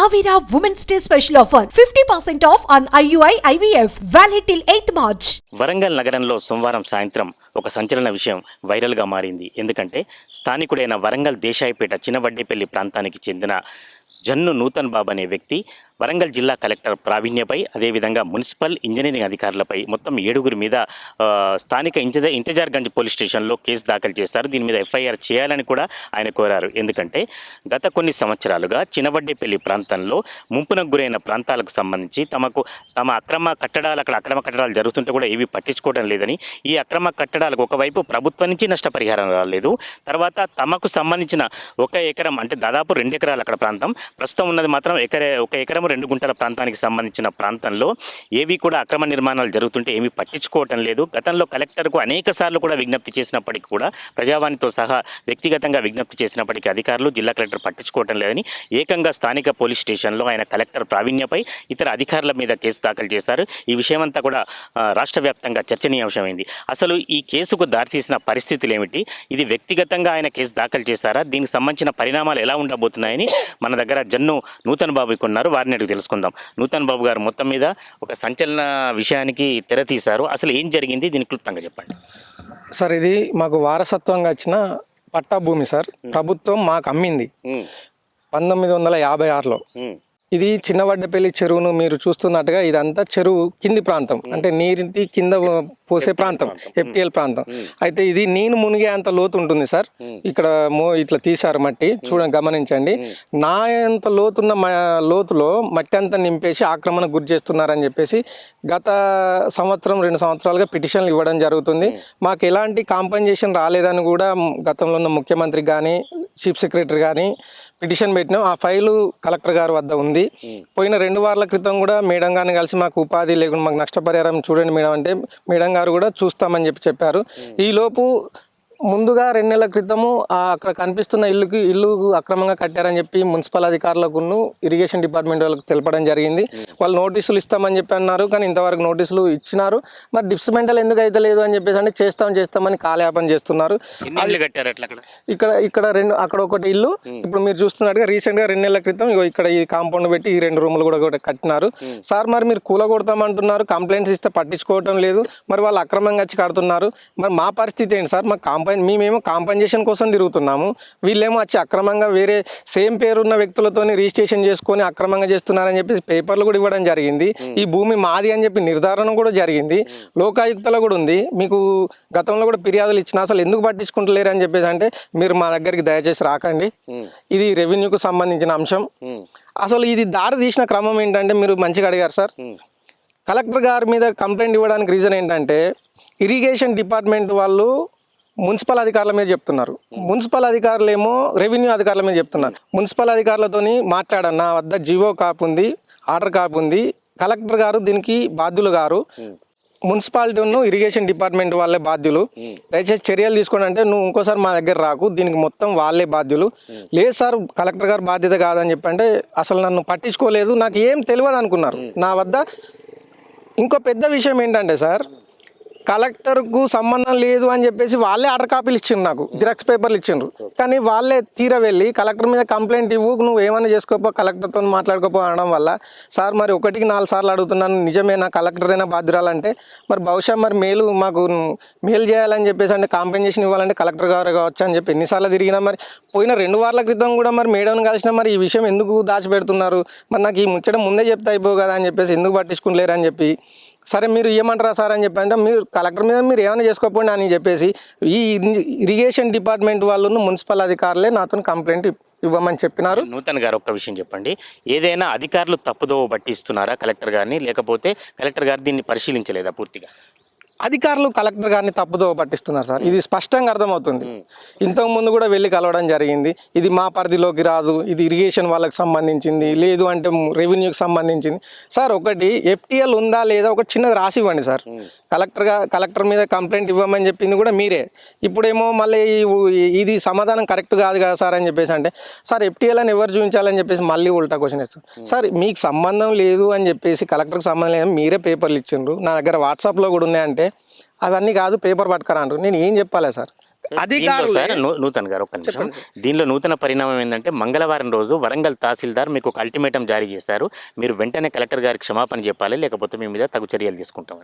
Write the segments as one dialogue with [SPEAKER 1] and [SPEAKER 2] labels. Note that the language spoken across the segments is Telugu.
[SPEAKER 1] Avira Women's Day special offer. 50% off on IUI IVF valid till 8th March.
[SPEAKER 2] Warangal నగరంలో సోమవారం సాయంత్రం ఒక సంచలన విషయం వైరల్గా మారింది. ఎందుకంటే స్థానికుడైన వరంగల్ దేశాయిపేట చిన్నవడ్డేపల్లి ప్రాంతానికి చెందిన జన్ను నూతన్ బాబు అనే వ్యక్తి వరంగల్ జిల్లా కలెక్టర్ ప్రావీణ్యపై అదేవిధంగా మున్సిపల్ ఇంజనీరింగ్ అధికారులపై మొత్తం ఏడుగురి మీద స్థానిక ఇంతజార్ ఇంతజార్గంజ్ పోలీస్ స్టేషన్లో కేసు దాఖలు చేస్తారు దీని మీద ఎఫ్ఐఆర్ చేయాలని కూడా ఆయన కోరారు. ఎందుకంటే గత కొన్ని సంవత్సరాలుగా చినవడ్డేపల్లి ప్రాంతంలో ముంపునకు గురైన ప్రాంతాలకు సంబంధించి తమకు తమ అక్రమ కట్టడాలు అక్కడ అక్రమ కట్టడాలు జరుగుతుంటే కూడా ఏవి పట్టించుకోవడం లేదని ఈ అక్రమ కట్టడాలకు ఒకవైపు ప్రభుత్వం నుంచి నష్టపరిహారం రాలేదు. తర్వాత తమకు సంబంధించిన ఒక ఎకరం అంటే దాదాపు రెండు ఎకరాలు అక్కడ ప్రాంతం. ప్రస్తుతం ఉన్నది మాత్రం ఎకరే ఒక ఎకరం రెండు గుంటల ప్రాంతానికి సంబంధించిన ప్రాంతంలో ఏవి కూడా అక్రమ నిర్మాణాలు జరుగుతుంటే ఏమీ పట్టించుకోవటం లేదు. గతంలో కలెక్టర్కు అనేక సార్లు కూడా విజ్ఞప్తి చేసినప్పటికీ కూడా ప్రజావాణితో సహా వ్యక్తిగతంగా విజ్ఞప్తి చేసినప్పటికీ అధికారులు జిల్లా కలెక్టర్ పట్టించుకోవటం లేదని ఏకంగా స్థానిక పోలీస్ స్టేషన్లో ఆయన కలెక్టర్ ప్రావీణ్యపై ఇతర అధికారుల మీద కేసు దాఖలు చేశారు. ఈ విషయమంతా కూడా రాష్ట్ర వ్యాప్తంగా చర్చనీయాంశమైంది. అసలు ఈ కేసుకు దారితీసిన పరిస్థితులు ఏమిటి ఇది వ్యక్తిగతంగా ఆయన కేసు దాఖలు చేశారా? దీనికి సంబంధించిన పరిణామాలు ఎలా ఉండబోతున్నాయని మన దగ్గర జన్ను నూతన్ బాబుకి ఉన్నారు. వారిని అడిగి తెలుసుకుందాం. నూతన్ బాబు గారు మొత్తం మీద ఒక సంచలన విషయానికి తెర తీశారు. అసలు ఏం జరిగింది? దీని క్లుప్తంగా చెప్పండి.
[SPEAKER 3] సార్ ఇది మాకు వారసత్వంగా వచ్చిన పట్టా భూమి సార్. ప్రభుత్వం మాకు అమ్మింది. పంతొమ్మిది వందల యాభై ఆరులో. ఇది చిన్నవడ్డపల్లి చెరువును మీరు చూస్తున్నట్టుగా ఇదంతా చెరువు కింది ప్రాంతం. అంటే నీటి కింద పోసే ప్రాంతం ఎఫ్టిఎల్ ప్రాంతం. అయితే ఇది నేను మునిగే అంత లోతు ఉంటుంది సార్. ఇక్కడ మో ఇట్లా తీశారు మట్టి. చూడండి గమనించండి. నా అంత లోతున్న లోతులో మట్టి అంతా నింపేసి ఆక్రమణ గురి చేస్తున్నారని చెప్పేసి గత సంవత్సరం రెండు సంవత్సరాలుగా పిటిషన్లు ఇవ్వడం జరుగుతుంది. మాకు ఎలాంటి కాంపన్సేషన్ రాలేదని కూడా గతంలో ఉన్న ముఖ్యమంత్రి కానీ చీఫ్ సెక్రటరీ కానీ పిటిషన్ పెట్టినాం. ఆ ఫైలు కలెక్టర్ గారి వద్ద ఉంది. పోయిన రెండు వారాల క్రితం కూడా మేడం గారిని కలిసి మాకు ఉపాధి లేకుండా మాకు నష్టపరిహారం చూడండి మేడం అంటే మేడం గారు కూడా చూస్తామని చెప్పి చెప్పారు. ఈ లోపు ముందుగా రెండు నెలల క్రితము అక్కడ కనిపిస్తున్న ఇల్లుకి ఇల్లు అక్రమంగా కట్టారని చెప్పి మున్సిపల్ అధికారులకు ఇరిగేషన్ డిపార్ట్మెంట్ వాళ్ళకి తెలపడం జరిగింది. వాళ్ళు నోటీసులు ఇస్తామని చెప్పి అన్నారు కానీ ఇంతవరకు నోటీసులు ఇచ్చినారు. మరి డిస్మెంటల్ ఎందుకు అయితే లేదు అని చెప్పేసి అంటే చేస్తాం చేస్తామని కాలయాపన చేస్తున్నారు. ఇక్కడ ఇక్కడ రెండు అక్కడ ఒకటి ఇల్లు. ఇప్పుడు మీరు చూస్తున్నట్టుగా రీసెంట్గా రెండు నెలల క్రితం ఇగో ఇక్కడ ఈ కాంపౌండ్ పెట్టి ఈ రెండు రూములు కూడా కూడా కట్టినారు. సార్ మరి మీరు కూల కొడతామంటున్నారు కంప్లైంట్స్ ఇస్తే పట్టించుకోవటం లేదు. మరి వాళ్ళు అక్రమంగా వచ్చి కడుతున్నారు. మరి మా పరిస్థితి ఏంటి సార్? మాకు కాంపన్ మేమేమో కాంపన్సేషన్ కోసం తిరుగుతున్నాము. వీళ్ళేమో వచ్చి అక్రమంగా వేరే సేమ్ పేరున్న వ్యక్తులతోని రిజిస్ట్రేషన్ చేసుకొని అక్రమంగా చేస్తున్నారని చెప్పి పేపర్లు కూడా ఇవ్వడం జరిగింది. ఈ భూమి మాది అని చెప్పి నిర్ధారణ కూడా జరిగింది. లోకాయుక్తలో కూడా ఉంది. మీకు గతంలో కూడా ఫిర్యాదులు ఇచ్చిన అసలు ఎందుకు పట్టించుకుంటలేరు అని చెప్పేసి అంటే మీరు మా దగ్గరికి దయచేసి రాకండి. ఇది రెవెన్యూకు సంబంధించిన అంశం. అసలు ఇది దారి తీసిన క్రమం ఏంటంటే మీరు మంచిగా అడిగారు సార్. కలెక్టర్ గారి మీద కంప్లైంట్ ఇవ్వడానికి రీజన్ ఏంటంటే ఇరిగేషన్ డిపార్ట్మెంట్ వాళ్ళు మున్సిపల్ అధికారుల మీద చెప్తున్నారు. మున్సిపల్ అధికారులు ఏమో రెవెన్యూ అధికారుల మీద చెప్తున్నారు. మున్సిపల్ అధికారులతోని మాట్లాడాను. నా వద్ద జివో కాపు ఉంది ఆర్డర్ కాపు ఉంది. కలెక్టర్ గారు దీనికి బాధ్యులు గారు. మున్సిపాలిటీ ఇరిగేషన్ డిపార్ట్మెంట్ వాళ్ళే బాధ్యులు. దయచేసి చర్యలు తీసుకోండి అంటే నువ్వు ఇంకోసారి మా దగ్గర రాకు. దీనికి మొత్తం వాళ్ళే బాధ్యులు. లేదు సార్ కలెక్టర్ గారు బాధ్యత కాదని చెప్పి అంటే అసలు నన్ను పట్టించుకోలేదు. నాకు ఏం తెలియదు అనుకున్నారు. నా వద్ద ఇంకో పెద్ద విషయం ఏంటంటే సార్ కలెక్టర్కు సంబంధం లేదు అని చెప్పేసి వాళ్ళే ఆర్డర్ కాపీలు ఇచ్చిండ్రు నాకు. జిరాక్స్ పేపర్లు ఇచ్చిండ్రు. కానీ వాళ్ళే తీర వెళ్ళి కలెక్టర్ మీద కంప్లైంట్ ఇవ్వు నువ్వు ఏమైనా చేసుకోపో కలెక్టర్తో మాట్లాడుకోపో అనడం వల్ల సార్ మరి ఒకటికి నాలుగు సార్లు అడుగుతున్నాను నిజమేనా కలెక్టర్ అయినా బాధ్యురాలంటే? మరి బహుశా మరి మేలు మాకు మేలు చేయాలని చెప్పేసి అంటే కాంపెన్సేషన్ ఇవ్వాలంటే కలెక్టర్ గారు కావచ్చు అని చెప్పి ఎన్నిసార్లు తిరిగినా మరి పోయిన రెండు వారాల క్రితం కూడా మరి మేడం కలిసినా మరి ఈ విషయం ఎందుకు దాచిపెడుతున్నారు? మరి నాకు ఈ ముచ్చట ముందే చెప్తే అయిపో కదా అని చెప్పేసి ఎందుకు పట్టించుకుంటలేరు అని చెప్పి సరే మీరు ఏమంటారా సార్ అని చెప్పి అంటే మీరు కలెక్టర్ మీద మీరు ఏమైనా చేసుకోకపోండి అని చెప్పేసి ఈ ఇరిగేషన్ డిపార్ట్మెంట్ వాళ్ళను మున్సిపల్ అధికారులే నాతో కంప్లైంట్ ఇవ్వమని చెప్పినారు.
[SPEAKER 2] నూతన్ గారు ఒక్క విషయం చెప్పండి. ఏదైనా అధికారులు తప్పుదోవ పట్టిస్తున్నారా కలెక్టర్ గారిని? లేకపోతే కలెక్టర్ గారు దీన్ని పరిశీలించలేదా పూర్తిగా?
[SPEAKER 3] అధికారులు కలెక్టర్ గారిని తప్పుదో పట్టిస్తున్నారు సార్. ఇది స్పష్టంగా అర్థమవుతుంది. ఇంతకు ముందు కూడా వెళ్ళి కలవడం జరిగింది. ఇది మా పరిధిలోకి రాదు. ఇది ఇరిగేషన్ వాళ్ళకి సంబంధించింది. లేదు అంటే రెవెన్యూకి సంబంధించింది. సార్ ఒకటి ఎఫ్టీఎల్ ఉందా లేదా ఒక చిన్నది రాసి ఇవ్వండి సార్. కలెక్టర్గా కలెక్టర్ మీద కంప్లైంట్ ఇవ్వమని చెప్పింది కూడా మీరే. ఇప్పుడేమో మళ్ళీ ఇది సమాధానం కరెక్ట్ కాదు కదా సార్ అని చెప్పేసి అంటే సార్ ఎఫ్టీఎల్ అని ఎవరు చూపించాలని చెప్పేసి మళ్ళీ ఉల్టా క్వశ్చన్ ఇస్తారు సార్ మీకు సంబంధం లేదు అని చెప్పేసి కలెక్టర్కి సంబంధం లేదు మీరే పేపర్లు ఇచ్చిండ్రు. నా దగ్గర వాట్సాప్లో కూడా ఉన్నాయంటే అవన్నీ కాదు పేపర్ పట్టుకరా అంటారు నేను ఏం చెప్పాలి సార్?
[SPEAKER 2] దీనిలో
[SPEAKER 3] అధికారులు
[SPEAKER 2] సార్ నూతన్ గారు ఒక్క నిమిషం. దీనిలో నూతన పరిణామం ఏంటంటే మంగళవారం రోజు వరంగల్ తహసీల్దార్ మీకు ఒక అల్టిమేటం జారీ చేశారు. మీరు వెంటనే కలెక్టర్ గారికి క్షమాపణ చెప్పాలి లేకపోతే మీ మీద తగు చర్యలు తీసుకుంటాం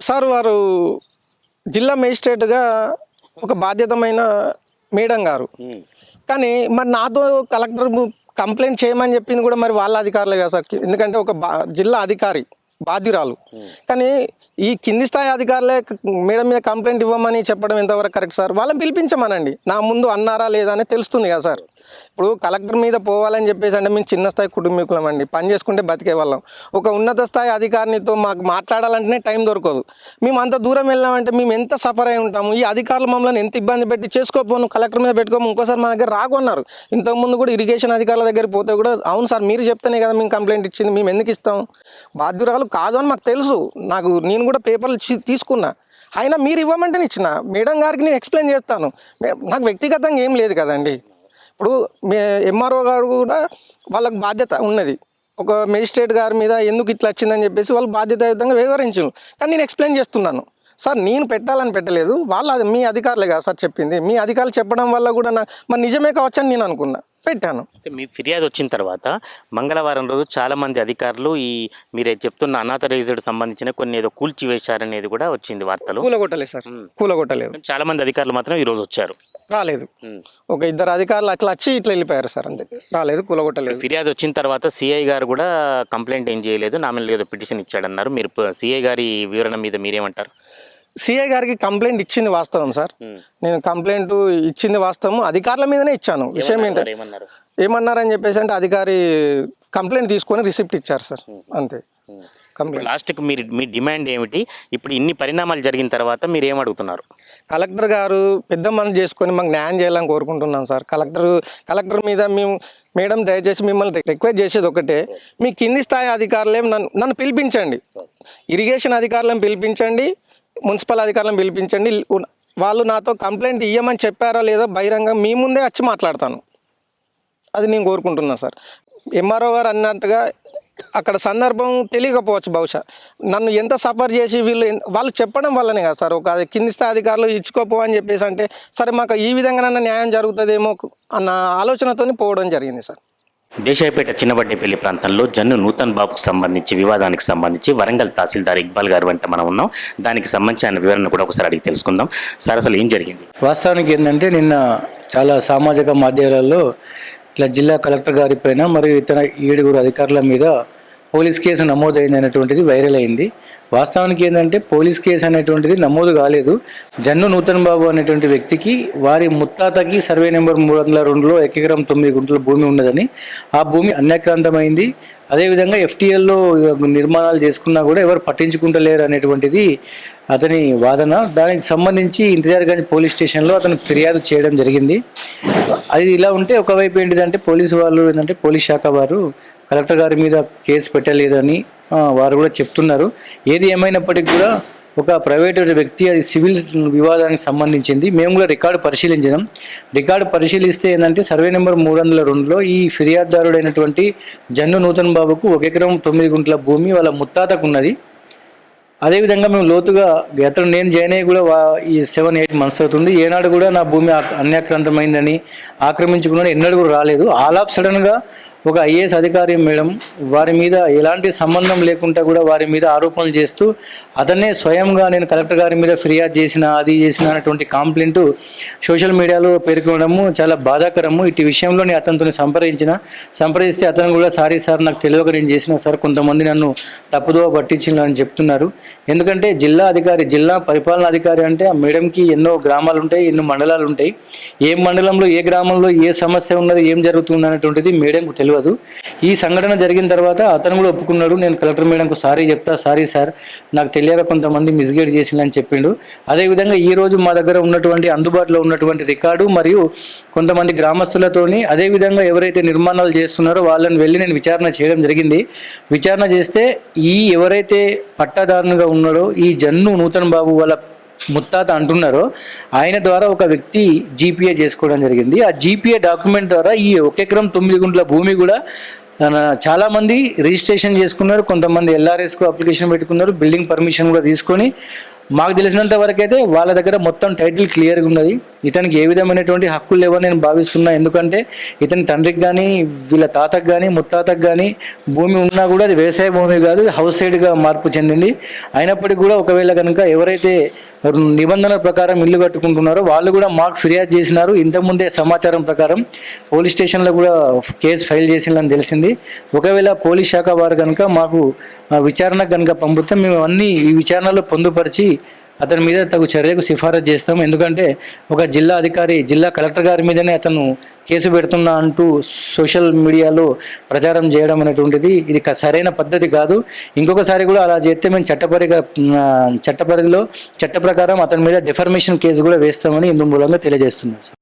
[SPEAKER 3] సార్ వారు జిల్లా మేజిస్ట్రేట్గా ఒక బాధ్యతమైన మేడం గారు. కానీ మరి నాతో కలెక్టర్ కంప్లైంట్ చేయమని చెప్పింది కూడా మరి వాళ్ళ అధికారులే కదా సార్. ఎందుకంటే ఒక బా జిల్లా అధికారి. బాధ్యురాలు కానీ ఈ కింది స్థాయి అధికారులే మేడం మీద కంప్లైంట్ ఇవ్వమని చెప్పడం ఎంతవరకు కరెక్ట్ సార్? వాళ్ళని పిలిపించమనండి. నా ముందు అన్నారా లేదా అని తెలుస్తుంది కదా సార్. ఇప్పుడు కలెక్టర్ మీద పోవాలని చెప్పేసి అంటే మేము చిన్న స్థాయి కుటుంబీకులం అండి. పని చేసుకుంటే బతికే వాళ్ళం. ఒక ఉన్నత స్థాయి అధికారినితో మాకు మాట్లాడాలంటేనే టైం దొరకదు. మేము అంత దూరం వెళ్ళామంటే మేము ఎంత సఫర్ అయి ఉంటాము? ఈ అధికారులు మమ్మల్ని ఎంత ఇబ్బంది పెట్టి చేసుకోపోను కలెక్టర్ మీద పెట్టుకోము ఇంకోసారి మా దగ్గర రాకున్నారు ఇంతకుముందు కూడా ఇరిగేషన్ అధికారుల దగ్గరికి పోతే కూడా అవును సార్ మీరు చెప్తేనే కదా మేము కంప్లైంట్ ఇచ్చింది మేము ఎందుకు ఇస్తాం? బాధ్యురాలు కాదు అని మాకు తెలుసు. నాకు నేను కూడా పేపర్లు తీసుకున్నా. అయినా మీరు ఇవ్వమంటేనే ఇచ్చిన. మేడం గారికి నేను ఎక్స్ప్లెయిన్ చేస్తాను. నాకు వ్యక్తిగతంగా ఏం లేదు కదండి. ఇప్పుడు మే ఎంఆర్ఓ గారు కూడా వాళ్ళకి బాధ్యత ఉన్నది. ఒక మేజిస్ట్రేట్ గారి మీద ఎందుకు ఇట్లా వచ్చిందని చెప్పేసి వాళ్ళు బాధ్యతాయుతంగా వివరించారు కానీ నేను ఎక్స్ప్లెయిన్ చేస్తున్నాను. సార్ నేను పెట్టాలని పెట్టలేదు. వాళ్ళ అది మీ అధికారులే కదా సార్ చెప్పింది. మీ అధికారులు చెప్పడం వల్ల కూడా నా మరి నిజమే కావచ్చని నేను అనుకున్నా. పెట్టాను.
[SPEAKER 2] మీ ఫిర్యాదు వచ్చిన తర్వాత మంగళవారం రోజు చాలా మంది అధికారులు ఈ మీరు చెప్తున్న అనాథరైజ్డ్ సంబంధించిన కొన్ని ఏదో కూల్చివేశారనేది కూడా వచ్చింది వార్తలు.
[SPEAKER 3] కూలగొట్టలేదు సార్. కూలగొట్టలేదు.
[SPEAKER 2] చాలా మంది అధికారులు మాత్రం ఈ రోజు వచ్చారు.
[SPEAKER 3] రాలేదు. ఒక ఇద్దరు అధికారులు అట్లా వచ్చి ఇట్లా వెళ్ళిపోయారు సార్ అంతే. రాలేదు కూలగొట్టలేదు.
[SPEAKER 2] ఫిర్యాదు వచ్చిన తర్వాత సిఐ గారు కూడా కంప్లైంట్ ఏం చేయలేదు నా మీద ఏదో పిటిషన్ ఇచ్చాడన్నారు. మీరు సిఐ గారి వివరణ మీద మీరేమంటారు?
[SPEAKER 3] సిఐ గారికి కంప్లైంట్ ఇచ్చింది వాస్తవం సార్. నేను కంప్లైంట్ ఇచ్చింది వాస్తవం అధికారుల మీదనే ఇచ్చాను. విషయం ఏంటంటే
[SPEAKER 2] ఏమన్నారు?
[SPEAKER 3] ఏమన్నారని చెప్పేసి అంటే అధికారి కంప్లైంట్ తీసుకొని రిసిప్ట్ ఇచ్చారు సార్. అంతే.
[SPEAKER 2] లాస్ట్కి మీరు మీ డిమాండ్ ఏమిటి? ఇప్పుడు ఇన్ని పరిణామాలు జరిగిన తర్వాత మీరు ఏం అడుగుతున్నారు?
[SPEAKER 3] కలెక్టర్ గారు పెద్ద మనసు చేసుకొని మాకు న్యాయం చేయాలని కోరుకుంటున్నాం సార్. కలెక్టర్ కలెక్టర్ మీద మేము మేడం దయచేసి మిమ్మల్ని రిక్వెస్ట్ చేసేది ఒకటే. మీ కింది స్థాయి అధికారులే నన్ను నన్ను పిలిపించండి. ఇరిగేషన్ అధికారులను పిలిపించండి మున్సిపల్ అధికారులను పిలిపించండి. వాళ్ళు నాతో కంప్లైంట్ ఇవ్వమని చెప్పారా లేదో బహిరంగ మీ ముందే వచ్చి మాట్లాడతాను. అది నేను కోరుకుంటున్నా సార్. ఎంఆర్ఓ గారు అన్నట్టుగా అక్కడ సందర్భం తెలియకపోవచ్చు బహుశా. నన్ను ఎంత సఫర్ చేసి వీళ్ళు వాళ్ళు చెప్పడం వల్లనే కదా సార్. ఒక కింది స్థాయి అధికారులు ఇచ్చుకోపో అని చెప్పేసి అంటే సరే మాకు ఈ విధంగా న్యాయం జరుగుతుందేమో అన్న ఆలోచనతోని పోవడం జరిగింది సార్.
[SPEAKER 2] దేశాయపేట చిన్నవడ్డేపల్లి ప్రాంతంలో జన్ను నూతన్ బాబుకు సంబంధించి వివాదానికి సంబంధించి వరంగల్ తహసీల్దార్ ఇక్బాల్ గారు వెంట మనం ఉన్నాం. దానికి సంబంధించి ఆయన వివరణ కూడా ఒకసారి అడిగి తెలుసుకుందాం. సార్ అసలు ఏం జరిగింది?
[SPEAKER 4] వాస్తవానికి ఏంటంటే నిన్న చాలా సామాజిక మాధ్యమాలలో ఇట్లా జిల్లా కలెక్టర్ గారి పైన మరియు ఇతర ఏడుగురు అధికారుల మీద పోలీస్ కేసు నమోదైంది అనేటువంటిది వైరల్ అయింది. వాస్తవానికి ఏంటంటే పోలీస్ కేసు అనేటువంటిది నమోదు కాలేదు. జన్ను నూతన్ బాబు అనేటువంటి వ్యక్తికి వారి ముత్తాతకి సర్వే నెంబర్ మూడు వందల రెండులో ఎకరం తొమ్మిది గుంటల భూమి ఉన్నదని ఆ భూమి అన్యాక్రాంతమైంది. అదేవిధంగా ఎఫ్టీఎల్లో నిర్మాణాలు చేసుకున్నా కూడా ఎవరు పట్టించుకుంటలేరు అనేటువంటిది అతని వాదన. దానికి సంబంధించి ఇంతజార్ గంజ్ పోలీస్ స్టేషన్లో అతను ఫిర్యాదు చేయడం జరిగింది. అది ఇలా ఉంటే ఒకవైపు ఏంటిదంటే పోలీసు వాళ్ళు ఏంటంటే పోలీస్ శాఖ వారు కలెక్టర్ గారి మీద కేసు పెట్టలేదని వారు కూడా చెప్తున్నారు. ఏది ఏమైనప్పటికీ కూడా ఒక ప్రైవేట్ వ్యక్తి అది సివిల్ వివాదానికి సంబంధించింది. మేము కూడా రికార్డు పరిశీలించినాం. రికార్డు పరిశీలిస్తే ఏంటంటే సర్వే నెంబర్ మూడు వందల రెండులో ఈ ఫిర్యాదుదారుడైనటువంటి జన్ను నూతన్ బాబుకు ఒక ఎకరం తొమ్మిది గుంటల భూమి వాళ్ళ ముత్తాతకు ఉన్నది. అదేవిధంగా మేము లోతుగా అతను నేను జాయిన్ అయ్యి కూడా ఈ సెవెన్ ఎయిట్ మంత్స్ అవుతుంది. ఏనాడు కూడా నా భూమి అన్యాక్రాంతమైందని ఆక్రమించుకున్నాడు. ఎన్నడూ కూడా రాలేదు. ఆల్ ఆఫ్ సడన్గా ఒక ఐఏఎస్ అధికారి మేడం వారి మీద ఎలాంటి సంబంధం లేకుండా కూడా వారి మీద ఆరోపణలు చేస్తూ అతనే స్వయంగా నేను కలెక్టర్ గారి మీద ఫిర్యాదు చేసిన అది చేసిన అనేటువంటి కంప్లైంట్ సోషల్ మీడియాలో పేర్కొనడము చాలా బాధాకరము. ఇటు విషయంలో నేను అతనితో సంప్రదించిన. సంప్రదిస్తే అతను కూడా సారీ సార్ నాకు తెలియక నేను చేసిన సార్ కొంతమంది నన్ను తప్పుదోవ పట్టించిండు అని చెప్తున్నారు. ఎందుకంటే జిల్లా అధికారి జిల్లా పరిపాలనా అధికారి అంటే ఆ మేడంకి ఎన్నో గ్రామాలు ఉంటాయి ఎన్నో మండలాలు ఉంటాయి ఏ మండలంలో ఏ గ్రామంలో ఏ సమస్య ఉన్నది ఏం జరుగుతుంది అనేటువంటిది మేడంకు తెలియదు. ఈ సంఘటన జరిగిన తర్వాత అతను కూడా ఒప్పుకున్నాడు. నేను కలెక్టర్ మేడంకు సారీ చెప్తా సారీ సార్. నాకు తెలియక కొంతమంది మిస్గైడ్ చేసిందని చెప్పిండు. అదేవిధంగా ఈ రోజు మా దగ్గర ఉన్నటువంటి అందుబాటులో ఉన్నటువంటి రికార్డు మరియు కొంతమంది గ్రామస్తులతోని అదేవిధంగా ఎవరైతే నిర్మాణాలు చేస్తున్నారో వాళ్ళని వెళ్ళి నేను విచారణ చేయడం జరిగింది. విచారణ చేస్తే ఈ ఎవరైతే పట్టాదారునిగా ఉన్నాడో ఈ జన్ను నూతన్ బాబు వాళ్ళ ముత్తాత అంటున్నారో. ఆయన ద్వారా ఒక వ్యక్తి జీపీఏ చేసుకోవడం జరిగింది. ఆ జీపీఏ డాక్యుమెంట్ ద్వారా ఈ ఒక ఎకరం తొమ్మిది గుంట్ల భూమి కూడా చాలామంది రిజిస్ట్రేషన్ చేసుకున్నారు. కొంతమంది ఎల్ఆర్ఎస్కు అప్లికేషన్ పెట్టుకున్నారు. బిల్డింగ్ పర్మిషన్ కూడా తీసుకొని మాకు తెలిసినంత వరకు అయితే వాళ్ళ దగ్గర మొత్తం టైటిల్ క్లియర్గా ఉన్నది. ఇతనికి ఏ విధమైనటువంటి హక్కులు లేవని నేను భావిస్తున్నా. ఎందుకంటే ఇతని తండ్రికి కానీ వీళ్ళ తాతకు కానీ ముత్తాతకు కానీ భూమి ఉన్నా కూడా అది వ్యవసాయ భూమి కాదు హౌస్ సైడ్గా మార్పు చెందింది. అయినప్పటికీ కూడా ఒకవేళ కనుక ఎవరైతే నిబంధనల ప్రకారం ఇల్లు కట్టుకుంటున్నారు వాళ్ళు కూడా మాకు ఫిర్యాదు చేసినారు. ఇంతకుముందే సమాచారం ప్రకారం పోలీస్ స్టేషన్లో కూడా కేసు ఫైల్ చేసిందని తెలిసింది. ఒకవేళ పోలీస్ శాఖ వారు కనుక మాకు ఆ, విచారణకు కనుక పంపితే మేము అన్ని ఈ విచారణలో పొందుపరిచి అతని మీద తగు చర్యకు సిఫారసు చేస్తాం. ఎందుకంటే ఒక జిల్లా అధికారి జిల్లా కలెక్టర్ గారి మీదనే అతను కేసు పెడుతున్నా అంటూ సోషల్ మీడియాలో ప్రచారం చేయడం అనేటువంటిది ఇది సరైన పద్ధతి కాదు. ఇంకొకసారి కూడా అలా చేస్తే మేము చట్టపరిగా చట్టపరిధిలో చట్ట ప్రకారం అతని మీద డిఫర్మేషన్ కేసు కూడా వేస్తామని ఇందు మూలంగా తెలియజేస్తున్నాం సార్.